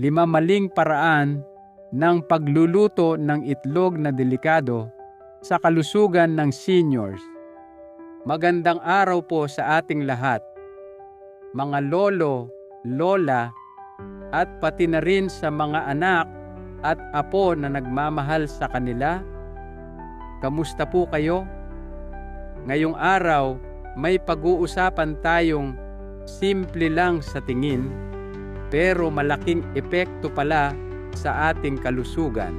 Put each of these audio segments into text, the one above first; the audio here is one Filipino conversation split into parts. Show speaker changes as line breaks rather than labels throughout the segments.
lima maling paraan ng pagluluto ng itlog na delikado sa kalusugan ng seniors. Magandang araw po sa ating lahat. Mga lolo, lola, at pati na rin sa mga anak at apo na nagmamahal sa kanila. Kamusta po kayo? Ngayong araw, may pag-uusapan tayong simple lang sa tingin pero malaking epekto pala sa ating kalusugan.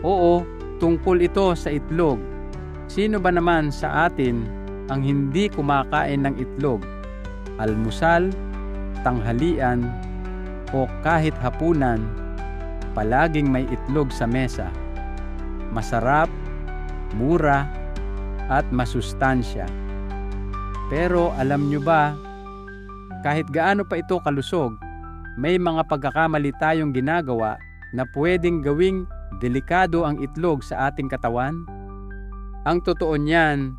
Oo, tungkol ito sa itlog. Sino ba naman sa atin ang hindi kumakain ng itlog? Almusal, tanghalian, o kahit hapunan, palaging may itlog sa mesa. Masarap, mura, at masustansya. Pero alam nyo ba, kahit gaano pa ito kalusog, may mga pagkakamali tayong ginagawa na pwedeng gawing delikado ang itlog sa ating katawan? Ang totoo niyan,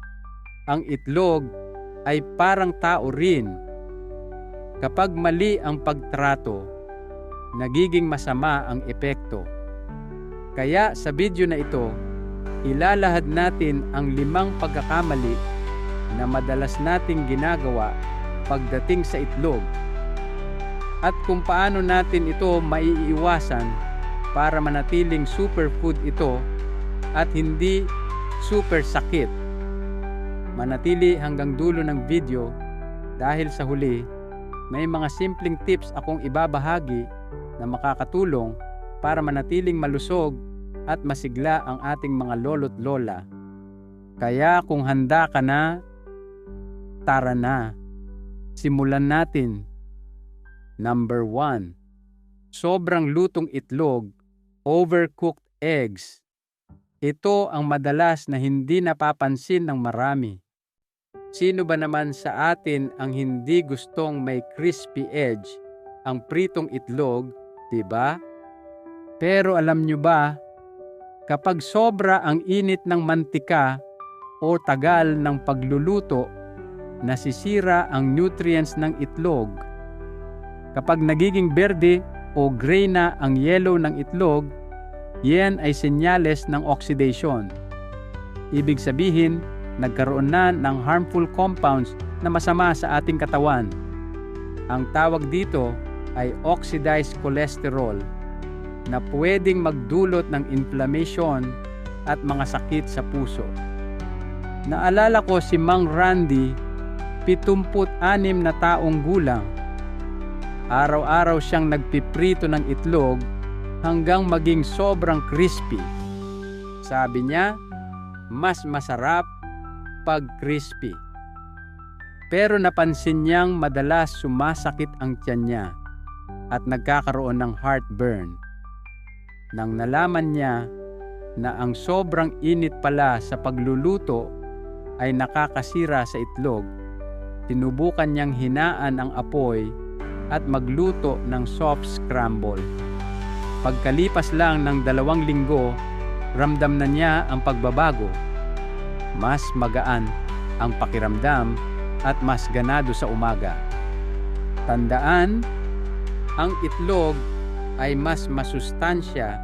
ang itlog ay parang tao rin. Kapag mali ang pagtrato, nagiging masama ang epekto. Kaya sa video na ito, ilalahad natin ang limang pagkakamali na madalas nating ginagawa pagdating sa itlog at kung paano natin ito maiiwasan para manatiling superfood ito at hindi super sakit. Manatili hanggang dulo ng video dahil sa huli may mga simpleng tips akong ibabahagi na makakatulong para manatiling malusog at masigla ang ating mga lolo't lola. Kaya kung handa ka na, tara na. Simulan natin Number 1. Sobrang lutong itlog, overcooked eggs. Ito ang madalas na hindi napapansin ng marami. Sino ba naman sa atin ang hindi gustong may crispy edge, ang pritong itlog, 'di ba? Pero alam nyo ba, kapag sobra ang init ng mantika o tagal ng pagluluto, nasisira ang nutrients ng itlog Kapag nagiging berde o gray na ang yellow ng itlog, yan ay senyales ng oxidation. Ibig sabihin, nagkaroon na ng harmful compounds na masama sa ating katawan. Ang tawag dito ay oxidized cholesterol na pwedeng magdulot ng inflammation at mga sakit sa puso. Naalala ko si Mang Randy, 76 na taong gulang Araw-araw siyang nagpiprito ng itlog hanggang maging sobrang crispy. Sabi niya, mas masarap pag crispy. Pero napansin niyang madalas sumasakit ang tiyan niya at nagkakaroon ng heartburn. Nang nalaman niya na ang sobrang init pala sa pagluluto ay nakakasira sa itlog, sinubukan niyang hinaan ang apoy at magluto ng soft scramble. Pagkalipas lang ng dalawang linggo, ramdam na niya ang pagbabago. Mas magaan ang pakiramdam at mas ganado sa umaga. Tandaan, ang itlog ay mas masustansya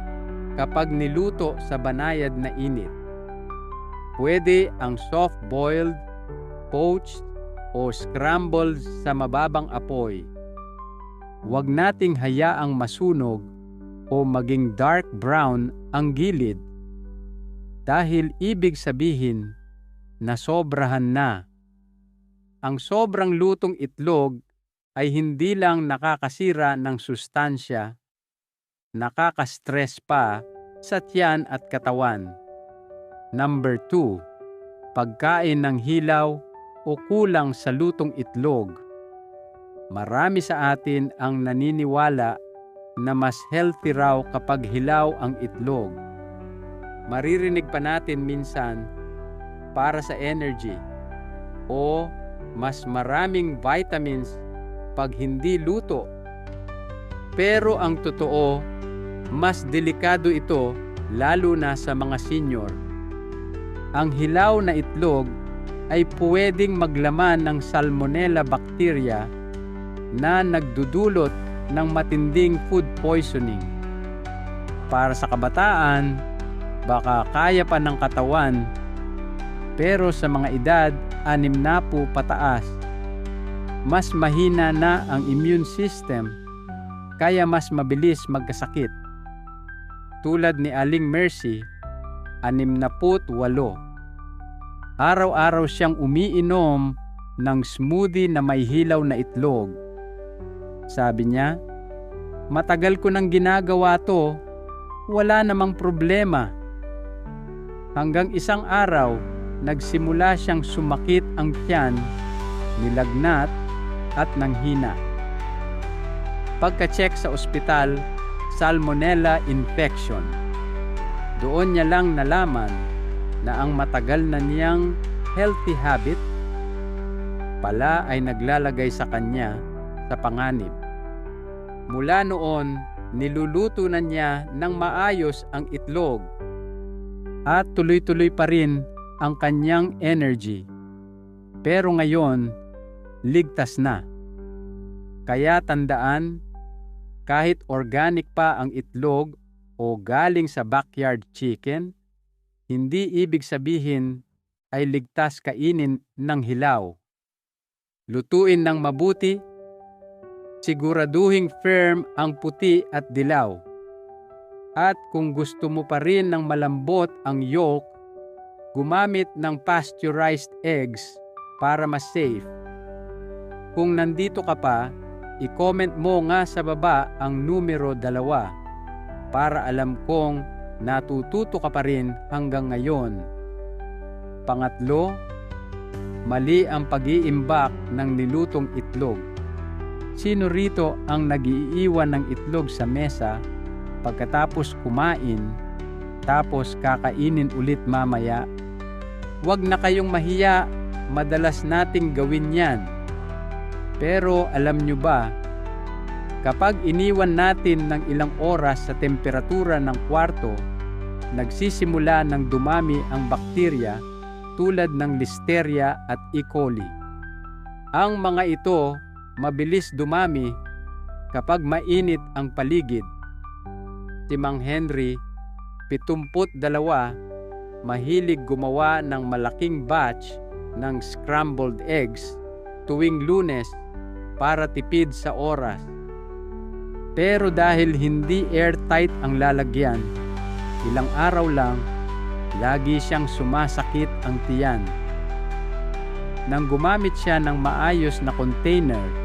kapag niluto sa banayad na init. Pwede ang soft-boiled, poached, o scrambled sa mababang apoy Huwag nating hayaang masunog o maging dark brown ang gilid dahil ibig sabihin na sobrahan na. Ang sobrang lutong itlog ay hindi lang nakakasira ng sustansya, nakaka-stress pa sa tiyan at katawan. Number 2. Pagkain ng hilaw o kulang sa lutong itlog Marami sa atin ang naniniwala na mas healthy raw kapag hilaw ang itlog. Maririnig pa natin minsan para sa energy o mas maraming vitamins pag hindi luto. Pero ang totoo, mas delikado ito lalo na sa mga senior. Ang hilaw na itlog ay pwedeng maglaman ng salmonella bacteria na nagdudulot ng matinding food poisoning. Para sa kabataan, baka kaya pa ng katawan, pero sa mga edad anim na po pataas, mas mahina na ang immune system kaya mas mabilis magkasakit. Tulad ni Aling Mercy, anim na put walo. Araw-araw siyang umiinom ng smoothie na may hilaw na itlog. Sabi niya, matagal ko nang ginagawa to, wala namang problema. Hanggang isang araw, nagsimula siyang sumakit ang tiyan, nilagnat at nanghina. Pagka-check sa ospital, salmonella infection. Doon niya lang nalaman na ang matagal na niyang healthy habit pala ay naglalagay sa kanya sa panganib. Mula noon, niluluto na niya ng maayos ang itlog at tuloy-tuloy pa rin ang kanyang energy. Pero ngayon, ligtas na. Kaya tandaan, kahit organic pa ang itlog o galing sa backyard chicken, hindi ibig sabihin ay ligtas kainin ng hilaw. Lutuin ng mabuti, siguraduhing firm ang puti at dilaw. At kung gusto mo pa rin ng malambot ang yolk, gumamit ng pasteurized eggs para mas safe. Kung nandito ka pa, i-comment mo nga sa baba ang numero dalawa para alam kong natututo ka pa rin hanggang ngayon. Pangatlo, mali ang pag-iimbak ng nilutong itlog. Sino rito ang nagiiwan ng itlog sa mesa pagkatapos kumain tapos kakainin ulit mamaya? Huwag na kayong mahiya, madalas nating gawin yan. Pero alam nyo ba, kapag iniwan natin ng ilang oras sa temperatura ng kwarto, nagsisimula ng dumami ang bakterya tulad ng Listeria at E. coli. Ang mga ito mabilis dumami kapag mainit ang paligid. Si Mang Henry, 72, mahilig gumawa ng malaking batch ng scrambled eggs tuwing lunes para tipid sa oras. Pero dahil hindi airtight ang lalagyan, ilang araw lang lagi siyang sumasakit ang tiyan. Nang gumamit siya ng maayos na container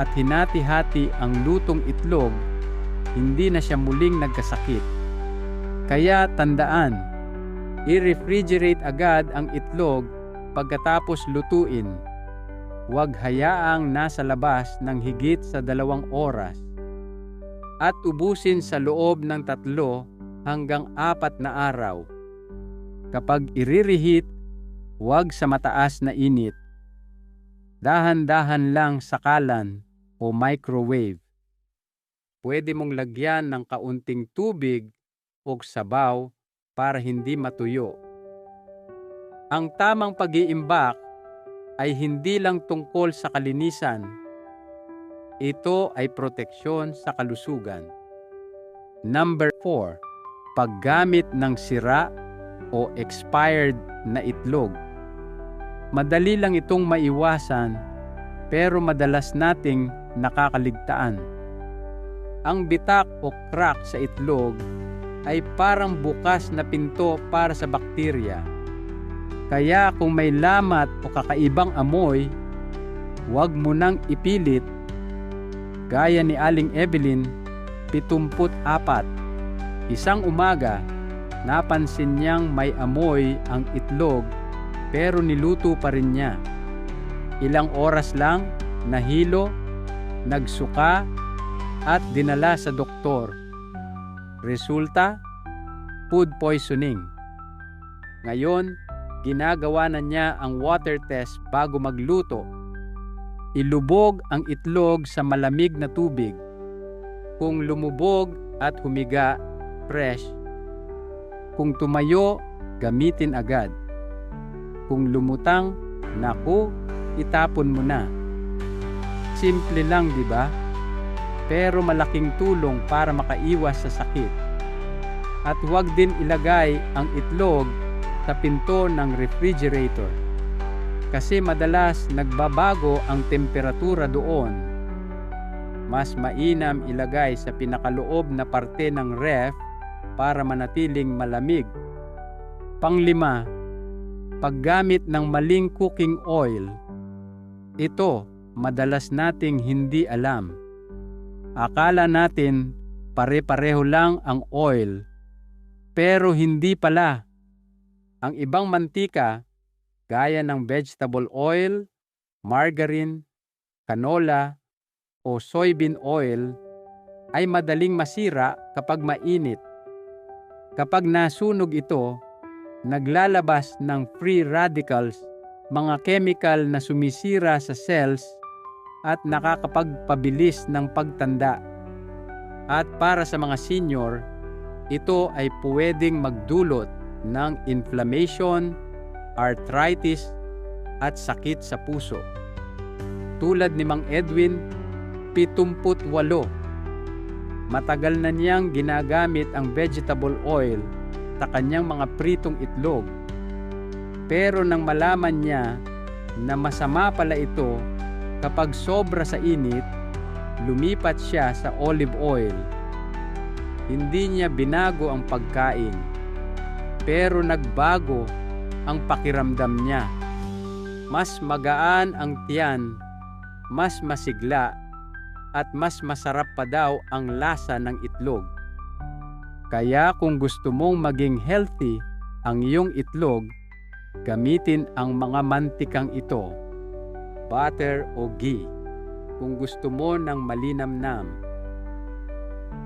at hinati-hati ang lutong itlog, hindi na siya muling nagkasakit. Kaya tandaan, i-refrigerate agad ang itlog pagkatapos lutuin. Huwag hayaang nasa labas ng higit sa dalawang oras at ubusin sa loob ng tatlo hanggang apat na araw. Kapag i-reheat, huwag sa mataas na init. Dahan-dahan lang sa kalan o microwave. Pwede mong lagyan ng kaunting tubig o sabaw para hindi matuyo. Ang tamang pag-iimbak ay hindi lang tungkol sa kalinisan. Ito ay proteksyon sa kalusugan. Number 4. Paggamit ng sira o expired na itlog. Madali lang itong maiwasan pero madalas nating nakakaligtaan. Ang bitak o crack sa itlog ay parang bukas na pinto para sa bakterya. Kaya kung may lamat o kakaibang amoy, huwag mo nang ipilit. Gaya ni Aling Evelyn, 74. Isang umaga, Napansin niyang may amoy ang itlog pero niluto pa rin niya. Ilang oras lang, nahilo, nagsuka at dinala sa doktor. Resulta, food poisoning. Ngayon, ginagawa na niya ang water test bago magluto. Ilubog ang itlog sa malamig na tubig. Kung lumubog at humiga, fresh, kung tumayo, gamitin agad. Kung lumutang, naku, itapon mo na. Simple lang, di ba? pero malaking tulong para makaiwas sa sakit. At huwag din ilagay ang itlog sa pinto ng refrigerator kasi madalas nagbabago ang temperatura doon. Mas mainam ilagay sa pinakaloob na parte ng ref para manatiling malamig. Panglima, paggamit ng maling cooking oil. Ito, madalas nating hindi alam. Akala natin pare-pareho lang ang oil, pero hindi pala. Ang ibang mantika, gaya ng vegetable oil, margarine, canola, o soybean oil, ay madaling masira kapag mainit. Kapag nasunog ito, naglalabas ng free radicals, mga chemical na sumisira sa cells at nakakapagpabilis ng pagtanda. At para sa mga senior, ito ay pwedeng magdulot ng inflammation, arthritis, at sakit sa puso. Tulad ni Mang Edwin, 78. Matagal na niyang ginagamit ang vegetable oil sa kanyang mga pritong itlog. Pero nang malaman niya na masama pala ito kapag sobra sa init, lumipat siya sa olive oil. Hindi niya binago ang pagkain, pero nagbago ang pakiramdam niya. Mas magaan ang tiyan, mas masigla, at mas masarap pa daw ang lasa ng itlog. Kaya kung gusto mong maging healthy ang iyong itlog, gamitin ang mga mantikang ito, butter o ghee, kung gusto mo ng malinamnam.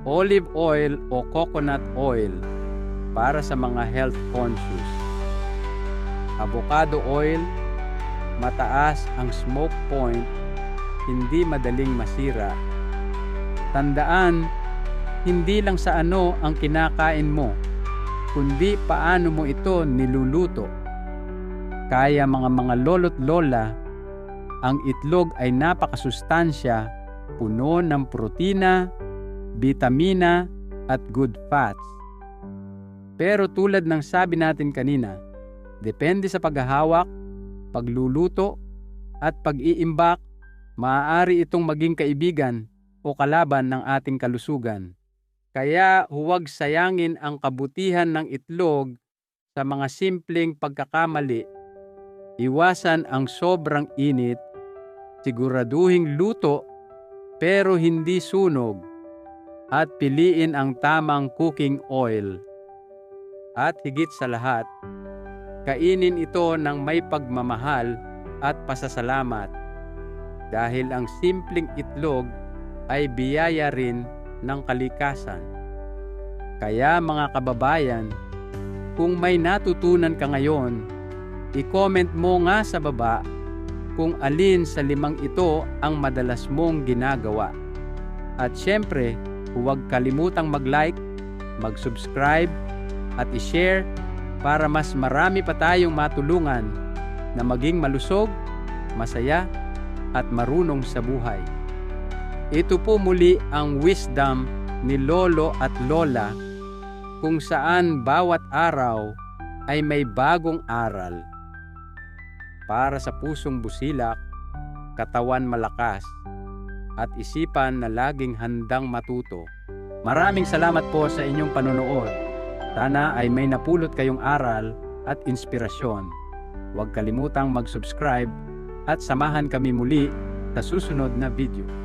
Olive oil o coconut oil para sa mga health conscious. Avocado oil, mataas ang smoke point hindi madaling masira. Tandaan, hindi lang sa ano ang kinakain mo, kundi paano mo ito niluluto. Kaya mga mga lolo't lola, ang itlog ay napakasustansya, puno ng protina, vitamina, at good fats. Pero tulad ng sabi natin kanina, depende sa paghahawak, pagluluto, at pag-iimbak maaari itong maging kaibigan o kalaban ng ating kalusugan. Kaya huwag sayangin ang kabutihan ng itlog sa mga simpleng pagkakamali. Iwasan ang sobrang init, siguraduhing luto pero hindi sunog, at piliin ang tamang cooking oil. At higit sa lahat, kainin ito ng may pagmamahal at pasasalamat dahil ang simpleng itlog ay biyaya rin ng kalikasan. Kaya mga kababayan, kung may natutunan ka ngayon, i-comment mo nga sa baba kung alin sa limang ito ang madalas mong ginagawa. At syempre, huwag kalimutang mag-like, mag-subscribe, at i-share para mas marami pa tayong matulungan na maging malusog, masaya, at marunong sa buhay. Ito po muli ang wisdom ni Lolo at Lola kung saan bawat araw ay may bagong aral. Para sa pusong busilak, katawan malakas, at isipan na laging handang matuto. Maraming salamat po sa inyong panonood. Sana ay may napulot kayong aral at inspirasyon. Huwag kalimutang mag-subscribe at samahan kami muli sa susunod na video.